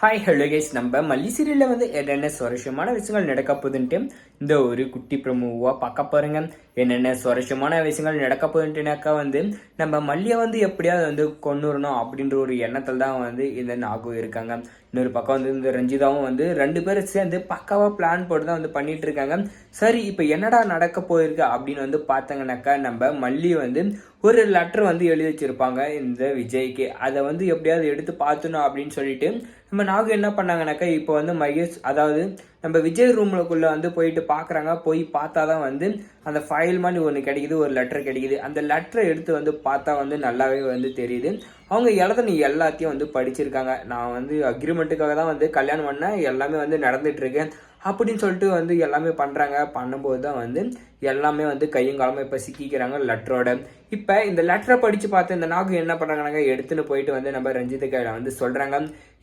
Hi hello guys நம்ம மல்லி சீரியலில் வந்து என்னென்ன சுவாரஸ்யமான விஷயங்கள் நடக்க போகுதுன்ட்டு இந்த ஒரு குட்டி ப்ரமோவாக பார்க்க பாருங்க என்னென்ன சுவாரஸ்யமான விஷயங்கள் நடக்க போகுதுன்ட்டுனாக்கா வந்து நம்ம மல்லியை வந்து எப்படியாவது வந்து கொண்டு வரணும் அப்படின்ற ஒரு எண்ணத்தில் தான் வந்து இந்த நாகு இருக்காங்க. இன்னொரு பக்கம் வந்து இந்த ரஞ்சிதாவும் வந்து ரெண்டு பேரும் சேர்ந்து பக்காவாக பிளான் போட்டு தான் வந்து பண்ணிட்டு இருக்காங்க. சரி இப்போ என்னடா நடக்க போயிருக்கு அப்படின்னு வந்து பார்த்தாங்கனாக்கா நம்ம மல்லி வந்து ஒரு லெட்டர் வந்து எழுதி வச்சிருப்பாங்க இந்த விஜய்க்கு. அதை வந்து எப்படியாவது எடுத்து பார்த்தணும் அப்படின்னு சொல்லிட்டு நம்ம நாகு என்ன பண்ணாங்கனாக்கா இப்போ வந்து மகேஷ் அதாவது நம்ம விஜய் ரூம்லக்குள்ள வந்து போயிட்டு பார்க்குறாங்க போய் பார்த்தா தான் வந்து அந்த ஃபைல் மாதிரி ஒன்று கிடைக்குது ஒரு லெட்டர் கிடைக்குது. அந்த லெட்டரை எடுத்து வந்து பார்த்தா வந்து நல்லாவே வந்து தெரியுது. அவங்க எழுதுன எல்லாத்தையும் வந்து படிச்சிருக்காங்க. நான் வந்து அக்ரிமெண்ட்டுக்காக தான் வந்து கல்யாணம் பண்ணேன். எல்லாமே வந்து நடந்துட்டு இருக்கேன் அப்படின்னு சொல்லிட்டு வந்து எல்லாமே பண்ணுறாங்க பண்ணும்போது தான் வந்து எல்லாமே வந்து கையும் காலமாக இப்போ சிக்கிக்கிறாங்க லெட்டரோட. இப்போ இந்த லெட்டரை படித்து பார்த்து இந்த நாகு என்ன பண்ணுறாங்கனாங்க எடுத்துன்னு போயிட்டு வந்து நம்ம ரஞ்சித கையில் வந்து சொல்கிறாங்க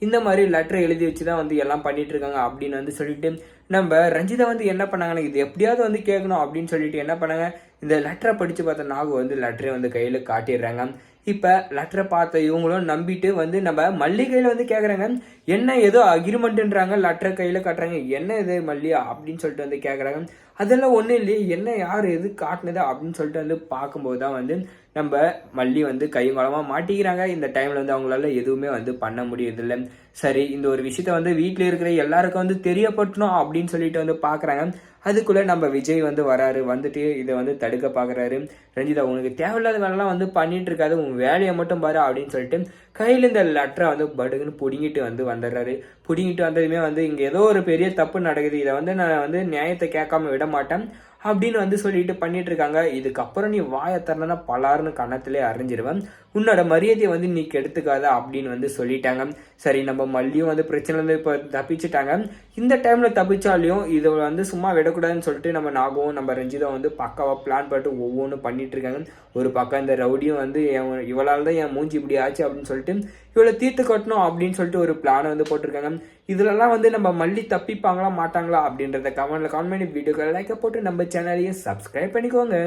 இந்த மாதிரி லெட்டர் எழுதி வச்சு தான் வந்து எல்லாம் பண்ணிட்டு இருக்காங்க அப்படின்னு வந்து சொல்லிட்டு நம்ம ரஞ்சிதா வந்து என்ன பண்ணாங்கன்னா இது எப்படியாவது வந்து கேட்கணும் அப்படின்னு சொல்லிட்டு என்ன பண்ணாங்க இந்த லெட்டரை படித்து பார்த்த நாகு வந்து லெட்டரை வந்து கையில் காட்டிடுறாங்க. இப்போ லெட்டரை பார்த்த இவங்களும் நம்பிட்டு வந்து நம்ம மல்லிகையில் வந்து கேட்குறாங்க என்ன ஏதோ அக்ரிமெண்ட்டுன்றாங்க லெட்டரை கையில் காட்டுறாங்க. என்ன இது மல்லியா அப்படின்னு சொல்லிட்டு வந்து கேட்குறாங்க அதெல்லாம் ஒன்றும் இல்லையே என்ன யார் எது காட்டினது அப்படின்னு சொல்லிட்டு வந்து பார்க்கும்போது தான் வந்து நம்ம மல்லி வந்து கையங்காலமாக மாட்டிக்கிறாங்க. இந்த டைமில் வந்து அவங்களால எதுவுமே வந்து பண்ண முடியறதில்ல. சரி இந்த ஒரு விஷயத்த வந்து வீட்டில் இருக்கிற எல்லாருக்கும் வந்து தெரியப்பட்டணும் அப்படின்னு சொல்லிட்டு வந்து பார்க்குறாங்க அதுக்குள்ளே நம்ம விஜய் வந்து வராரு. வந்துட்டு இதை வந்து தடுக்க பார்க்குறாரு ரஞ்சிதா உனக்கு தேவையில்லாத வேலைலாம் வந்து பண்ணிட்டு இருக்காது. உன் வேலையை மட்டும் பாரு அப்படின்னு சொல்லிட்டு கையில் இந்த லெட்டரை வந்து படுகுன்னு பிடுங்கிட்டு வந்து வந்துடுறாரு. பிடுங்கிட்டு வந்ததுமே வந்து இங்கே ஏதோ ஒரு பெரிய தப்பு நடக்குது. இதை வந்து நான் வந்து நியாயத்தை கேட்காம விட மாட்டேன். அப்படின்னு வந்து சொல்லிட்டு பண்ணிட்டு இருக்காங்க. இதுக்கப்புறம் நீ வாயை திறந்தனா பலாருன்னு கணத்திலே அறிஞ்சிருவேன். உன்னோட மரியாதையை வந்து நீ கெடுத்துக்காத அப்படின்னு வந்து சொல்லிட்டாங்க. சரி நம்ம மல்லியும் வந்து பிரச்சனை வந்து இப்போ தப்பிச்சிட்டாங்க. இந்த டைமில் தப்பிச்சாலையும் இதை வந்து சும்மா விடக்கூடாதுன்னு சொல்லிட்டு நம்ம நாகவும் நம்ம ரஞ்சிதா வந்து பக்காவாக பிளான் பண்ணிட்டு ஒவ்வொன்றும் பண்ணிட்டு இருக்காங்க. ஒரு பக்கம் இந்த ரவுடியும் வந்து என் இவளால் தான் என் மூஞ்சி இப்படி ஆச்சு அப்படின்னு சொல்லிட்டு இவளை தீர்த்து கட்டணும் அப்படின்னு சொல்லிட்டு ஒரு பிளானை வந்து போட்டிருக்காங்க. இதுலலாம் வந்து நம்ம மல்லி தப்பிப்பாங்களா மாட்டாங்களா அப்படின்றத கமெண்ட்ல கமெண்ட் பண்ணி வீடியோக்களை லைக்கை போட்டு நம்ம சேனலையும் சப்ஸ்கிரைப் பண்ணிக்கோங்க.